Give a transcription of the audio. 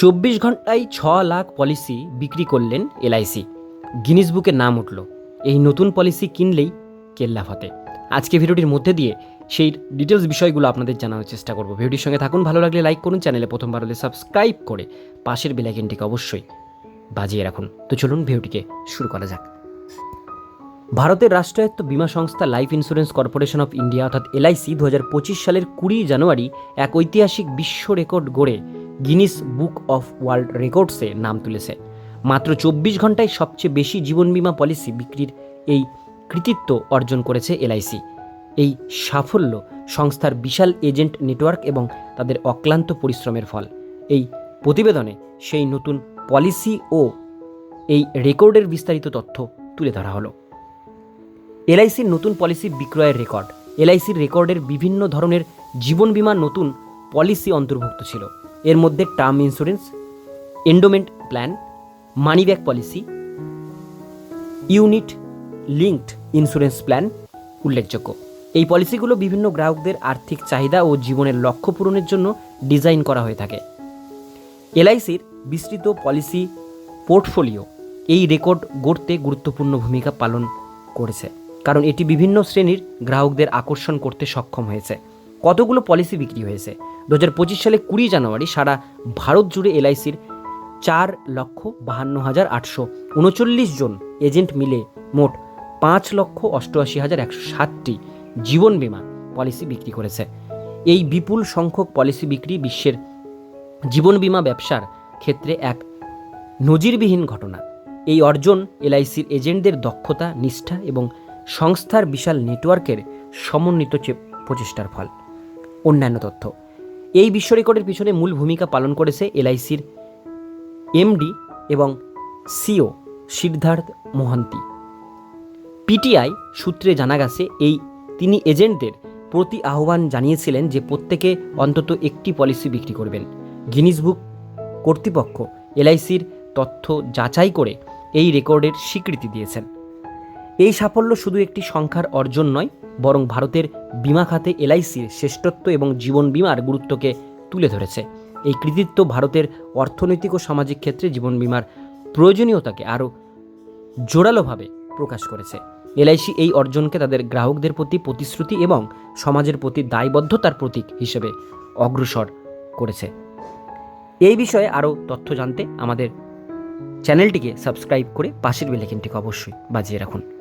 চব্বিশ ঘন্টায় ছ লাখ পলিসি বিক্রি করলেন এলআইসি। গিনিস বুকে নাম উঠল, এই নতুন পলিসি কিনলেই কেল্লা ফতে আজকে ভিডিওটির মধ্যে দিয়ে সেই ডিটেলস বিষয়গুলো আপনাদের জানানোর চেষ্টা করব। ভিডিওটির সঙ্গে থাকুন, ভালো লাগলে লাইক করুন, চ্যানেলে প্রথমবার হলে সাবস্ক্রাইব করে পাশের বেলাইকেনটিকে অবশ্যই বাজিয়ে রাখুন। তো চলুন ভিডিওটিকে শুরু করা যাক। ভারতের রাষ্ট্রায়ত্ত বীমা সংস্থা Life Insurance Corporation of India অর্থাৎ এলআইসি, দু হাজার পঁচিশ সালের কুড়ি জানুয়ারি এক ঐতিহাসিক বিশ্ব রেকর্ড গড়ে গিনিস বুক অফ ওয়ার্ল্ড রেকর্ডসে নাম তুলেছে। মাত্র চব্বিশ ঘন্টায় সবচেয়ে বেশি জীবন বীমা পলিসি বিক্রির এই কৃতিত্ব অর্জন করেছে এলআইসি। এই সাফল্য সংস্থার বিশাল এজেন্ট নেটওয়ার্ক এবং তাদের অক্লান্ত পরিশ্রমের ফল। এই প্রতিবেদনে সেই নতুন পলিসি ও এই রেকর্ডের বিস্তারিত তথ্য তুলে ধরা হলো। এলআইসির নতুন পলিসি বিক্রয়ের রেকর্ড। এলআইসির রেকর্ডের বিভিন্ন ধরনের জীবন বীমা নতুন পলিসি অন্তর্ভুক্ত ছিল। এর মধ্যে term insurance endowment plan money back policy unit linked insurance plan উল্লেখযোগ্য। এই পলিসিগুলো বিভিন্ন গ্রাহকদের আর্থিক চাহিদা ও জীবনের লক্ষ্য পূরণের জন্য ডিজাইন করা হয়ে থাকে। এলআইসির বিস্তৃত পলিসি পোর্টফোলিও এই রেকর্ড গড়তে গুরুত্বপূর্ণ ভূমিকা পালন করেছে। কারণ এটি বিভিন্ন শ্রেণির গ্রাহকদের আকর্ষণ করতে সক্ষম হয়েছে। কতগুলো পলিসি বিক্রি হয়েছে? দু হাজার পঁচিশ সালে কুড়ি জানুয়ারি সারা ভারত জুড়ে এলআইসির চার লক্ষ বাহান্ন হাজার আটশো উনচল্লিশ জন এজেন্ট মিলে মোট পাঁচ লক্ষ অষ্টআশি হাজার একশো সাতটি জীবন বীমা পলিসি বিক্রি করেছে। এই বিপুল সংখ্যক পলিসি বিক্রি বিশ্বের জীবন বীমা ব্যবসার ক্ষেত্রে এক নজিরবিহীন ঘটনা। এই অর্জন এলআইসির এজেন্টদের দক্ষতা, নিষ্ঠা এবং সংস্থার বিশাল নেটওয়ার্কের সমন্বিত প্রচেষ্টার ফল। অন্যান্য তথ্য। এই বিশ্ব রেকর্ডের পিছনে মূল ভূমিকা পালন করেছে এলআইসির এমডি এবং সিও সিদ্ধার্থ মোহান্তি। পিটিআই সূত্রে জানা গেছে, এই তিনি এজেন্টদের প্রতি আহ্বান জানিয়েছিলেন যে প্রত্যেকে অন্তত একটি পলিসি বিক্রি করবেন। গিনিস বুক কর্তৃপক্ষ এলআইসির তথ্য যাচাই করে এই রেকর্ডের স্বীকৃতি দিয়েছেন। এই সাফল্য শুধু একটি সংখ্যার অর্জন নয় বরং ভারতের বিমা খাতে এলআইসির শ্রেষ্ঠত্ব এবং জীবন বীমার গুরুত্বকে তুলে ধরেছে। এই কৃতিত্ব ভারতের অর্থনৈতিক ও সামাজিক ক্ষেত্রে জীবন বীমার প্রয়োজনীয়তাকে আরও জোরালোভাবে প্রকাশ করেছে। এলআইসি এই অর্জনকে তাদের গ্রাহকদের প্রতি প্রতিশ্রুতি এবং সমাজের প্রতি দায়বদ্ধতার প্রতীক হিসেবে অগ্রসর করেছে। এই বিষয়ে আরও তথ্য জানতে আমাদের চ্যানেলটিকে সাবস্ক্রাইব করে পাশের বেলেকেনটিকে অবশ্যই বাজিয়ে রাখুন।